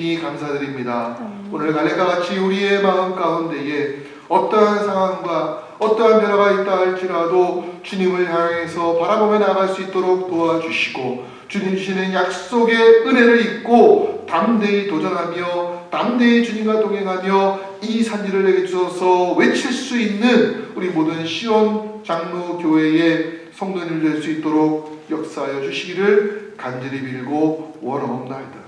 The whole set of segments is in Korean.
주시니 감사드립니다. 오늘 갈래가 같이 우리의 마음 가운데에 어떠한 상황과 어떠한 변화가 있다 할지라도 주님을 향해서 바라보며 나갈 수 있도록 도와주시고 주님 주시는 약속의 은혜를 잊고 담대히 도전하며 담대히 주님과 동행하며 이 산지를 내게 주셔서 외칠 수 있는 우리 모든 시온 장로 교회의 성도님들 될 수 있도록 역사하여 주시기를 간절히 빌고 원하옵나이다.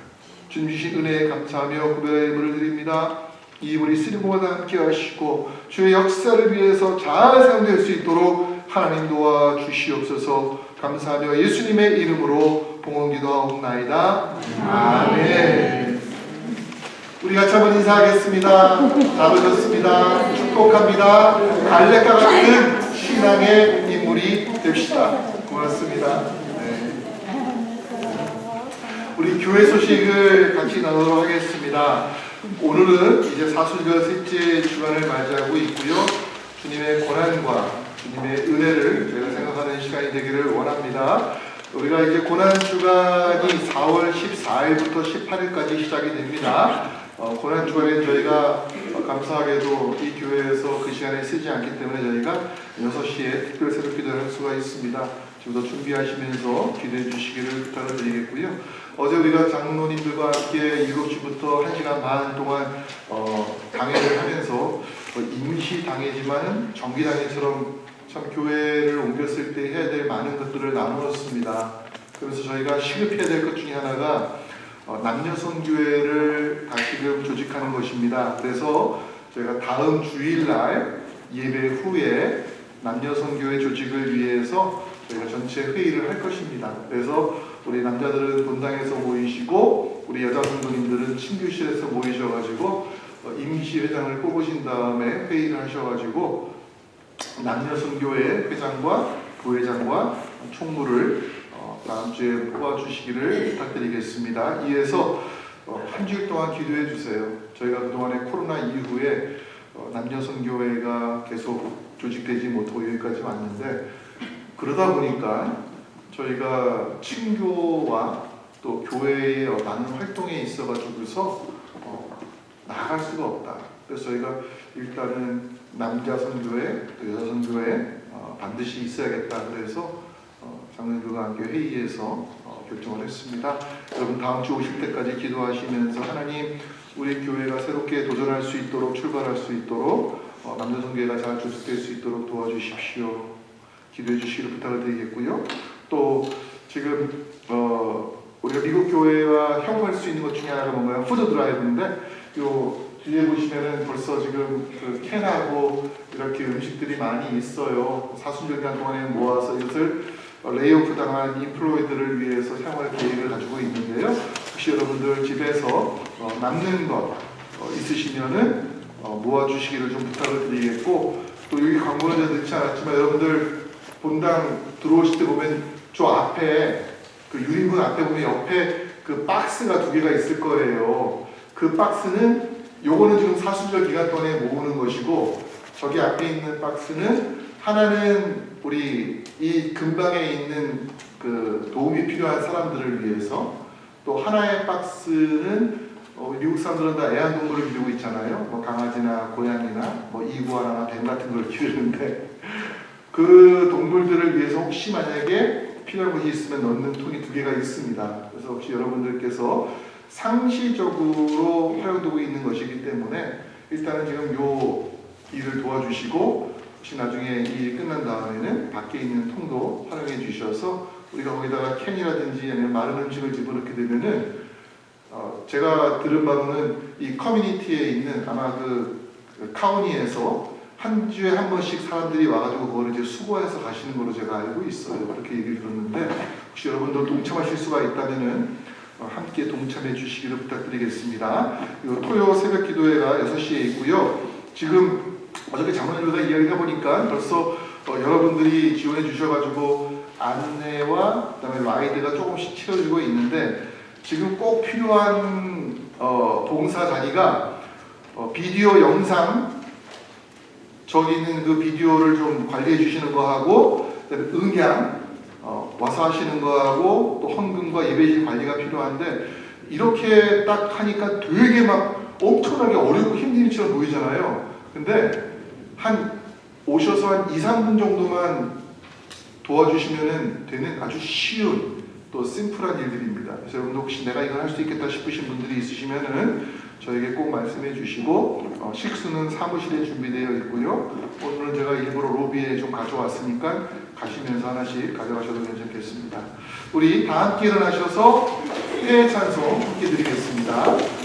주님 주신 은혜에 감사하며 구별의 예물을 드립니다. 이 우리 쓰리고마다 함께 하시고 주의 역사를 위해서 잘 사용될 수 있도록 하나님 도와 주시옵소서 감사하며 예수님의 이름으로 봉헌 기도하옵나이다. 아멘. 우리 같이 한번 인사하겠습니다. 잘 오셨습니다. 축복합니다. 갈래가 같은 신앙의 인물이 됩시다. 고맙습니다. 네. 우리 교회 소식을 같이 나누도록 하겠습니다. 오늘은 이제 사순절 셋째 주간을 맞이하고 있고요. 주님의 고난과 주님의 은혜를 제가 생각하는 시간이 되기를 원합니다. 우리가 이제 고난 주간이 4월 14일부터 18일까지 시작이 됩니다. 어, 고난 주간에 저희가 어, 감사하게도 이 교회에서 그 시간에 쓰지 않기 때문에 저희가 6시에 특별 새벽 기도를 할 수가 있습니다. 지금도 준비하시면서 기도해 주시기를 부탁을 드리겠고요. 어제 우리가 장로님들과 함께 7시부터 1시간 반 동안 어, 당회를 하면서 어, 임시 당회지만 정기 당회처럼 참 교회를 옮겼을 때 해야 될 많은 것들을 나누었습니다. 그래서 저희가 시급해야 될 것 중에 하나가 어, 남녀선 교회를 다시금 조직하는 것입니다. 그래서 저희가 다음 주일날 예배 후에 남녀선 교회 조직을 위해서 저희가 전체 회의를 할 것입니다. 그래서 우리 남자들은 본당에서 모이시고 우리 여자 성도님들은 친교실에서 모이셔가지고 어, 임시 회장을 뽑으신 다음에 회의를 하셔가지고 남녀 선교회 회장과 부회장과 총무를 어, 다음 주에 뽑아주시기를 부탁드리겠습니다. 이에서 어, 한 주일 동안 기도해 주세요. 저희가 그동안에 코로나 이후에 어, 남녀 선교회가 계속 조직되지 못하고 여기까지 왔는데 그러다 보니까 저희가 친교와 또 교회의 어, 많은 활동에 있어가지고서 어, 나갈 수가 없다. 그래서 저희가 일단은 남자 선교회 또 여자 선교회 어, 반드시 있어야겠다. 그래서 어, 장로들과 함께 회의에서 어, 결정을 했습니다. 여러분 다음 주 오실 때까지 기도하시면서 하나님 우리 교회가 새롭게 도전할 수 있도록 출발할 수 있도록 어, 남자 선교회가 잘 조직될 수 있도록 도와주십시오. 기도해 주시기를 부탁을 드리겠고요. 또 지금 어, 우리가 미국 교회와 협업할 수 있는 것 중에 하나가 뭔가요? 푸드 드라이브인데 요 뒤에 보시면은 벌써 지금 그 캔하고 이렇게 음식들이 많이 있어요. 사순절 기간 동안에 모아서 이것을 레이오프 당한 인플로이드를 위해서 사용할 계획을 가지고 있는데요. 혹시 여러분들 집에서 어, 남는 것 어, 있으시면은 어, 모아주시기를 좀 부탁을 드리겠고 또 여기 광고는 제가 넣지 않았지만 여러분들 본당 들어오실 때 보면 저 앞에 그 유리문 앞에 보면 옆에 그 박스가 두 개가 있을 거예요. 그 박스는 요거는 지금 사순절 기간 동안에 모으는 것이고 저기 앞에 있는 박스는 하나는 우리 이 근방에 있는 그 도움이 필요한 사람들을 위해서 또 하나의 박스는 어, 미국 사람들은 다 애완동물을 기르고 있잖아요. 뭐 강아지나 고양이나 뭐 이구아나나 뱀 같은 걸 기르는데 그 동물들을 위해서 혹시 만약에 필요한 것이 있으면 넣는 통이 두 개가 있습니다. 그래서 혹시 여러분들께서 상시적으로 활용되고 있는 것이기 때문에 일단은 지금 요 일을 도와주시고 혹시 나중에 이 일이 끝난 다음에는 밖에 있는 통도 활용해 주셔서 우리가 거기다가 캔이라든지 아니면 마른 음식을 집어넣게 되면은 어, 제가 들은 바로는 이 커뮤니티에 있는 아마 그, 그 카우니에서 한 주에 한 번씩 사람들이 와가지고 그거를 이제 수거해서 가시는 걸로 제가 알고 있어요. 그렇게 얘기를 들었는데 혹시 여러분들 동참하실 수가 있다면은 어, 함께 동참해 주시기를 부탁드리겠습니다. 토요 새벽 기도회가 6시에 있고요. 지금 어저께 장로님과 이야기해 보니까 벌써 어, 여러분들이 지원해 주셔가지고 안내와 그다음에 라이드가 조금씩 치러지고 있는데 지금 꼭 필요한 어, 봉사 자리가 어, 비디오 영상 저기 있는 그 비디오를 좀 관리해 주시는 거하고 음향 어, 와서 하시는 거하고 또 헌금과 예배실 관리가 필요한데 이렇게 딱 하니까 되게 막 엄청나게 어렵고 힘든 일처럼 보이잖아요. 근데 한 오셔서 한 2, 3분 정도만 도와주시면 되는 아주 쉬운 또 심플한 일들입니다. 그래서 여러분도 혹시 내가 이걸 할 수 있겠다 싶으신 분들이 있으시면은 저에게 꼭 말씀해 주시고 어, 식수는 사무실에 준비되어 있고요. 오늘은 제가 일부러 로비에 좀 가져왔으니까 가시면서 하나씩 가져가셔도 괜찮겠습니다. 우리 다 함께 일어나셔서 회 찬송 함께 드리겠습니다.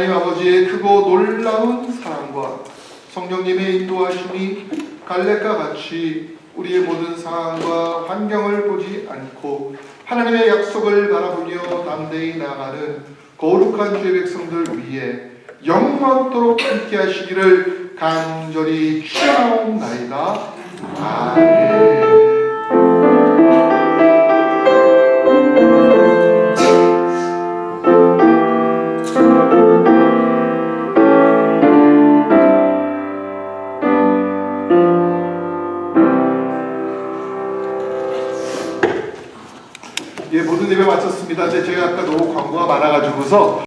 하나님 아버지의 크고 놀라운 사랑과 성령님의 인도하심이 갈렙과 같이 우리의 모든 상황과 환경을 보지 않고 하나님의 약속을 바라보며 담대히 나가는 거룩한 주의 백성들 위해 영원토록 함께 하시기를 간절히 축원하옵나이다. 아멘. 지고서